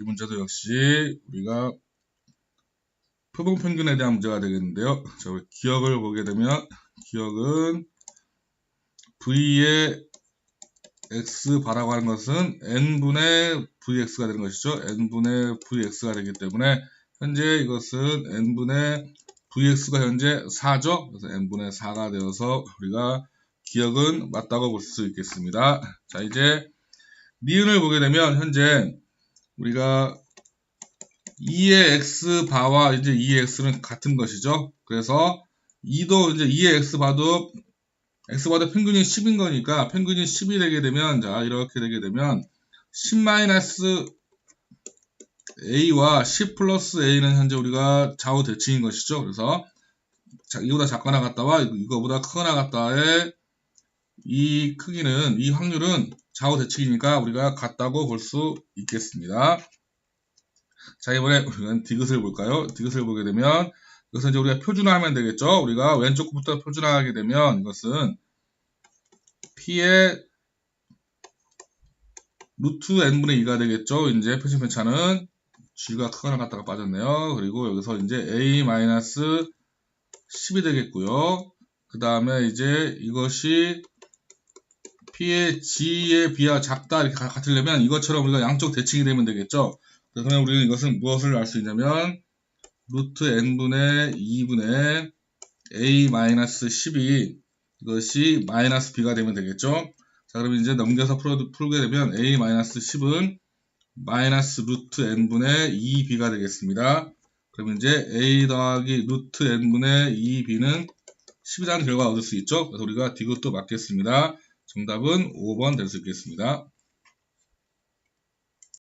이 문제도 역시 우리가 표본 평균에 대한 문제가 되겠는데요. 자, 기억을 보게 되면 기억은 v의 x 바라고 하는 것은 n분의 vx가 되는 것이죠. n분의 vx가 되기 때문에 현재 이것은 n분의 vx가 현재 4죠. 그래서 n분의 4가 되어서 우리가 기억은 맞다고 볼 수 있겠습니다. 자, 이제 니은을 보게 되면 현재 우리가 2의 x 바와 이제 2의 x는 같은 것이죠. 그래서 2도 이제 2의 x 바도 x 바도 평균이 10인 거니까 평균이 10이 되게 되면 자 이렇게 되게 되면 10 마이너스 a와 10 플러스 a는 현재 우리가 좌우 대칭인 것이죠. 그래서 자, 이거보다 작거나 같다와 이거보다 크거나 같다의 이 크기는 이 확률은 좌우 대칭이니까 우리가 같다고 볼 수 있겠습니다. 자 이번에 우리는 디귿을 볼까요? 디귿을 보게 되면 이것은 이제 우리가 표준화하면 되겠죠. 우리가 왼쪽부터 표준화하게 되면 이것은 p의 루트 n분의 2가 되겠죠. 이제 표준 편차는 g가 크거나 같다가 빠졌네요. 그리고 여기서 이제 a 마이너스 10이 되겠고요. 그 다음에 이제 이것이 p의 g에 비하 작다 이렇게 가- 같으려면 이것처럼 우리가 양쪽 대칭이 되면 되겠죠. 그러면 우리는 이것은 무엇을 알 수 있냐면 루트 n분의 2분의 a 마이너스 10이 이것이 마이너스 b가 되면 되겠죠. 자 그럼 이제 넘겨서 풀어, 풀게 되면 a 마이너스 10은 마이너스 루트 n분의 2b가 되겠습니다. 그럼 이제 a 더하기 루트 n분의 2b는 10이라는 결과를 얻을 수 있죠. 그래서 우리가 디귿도 맞겠습니다. 정답은 5번 될 수 있겠습니다.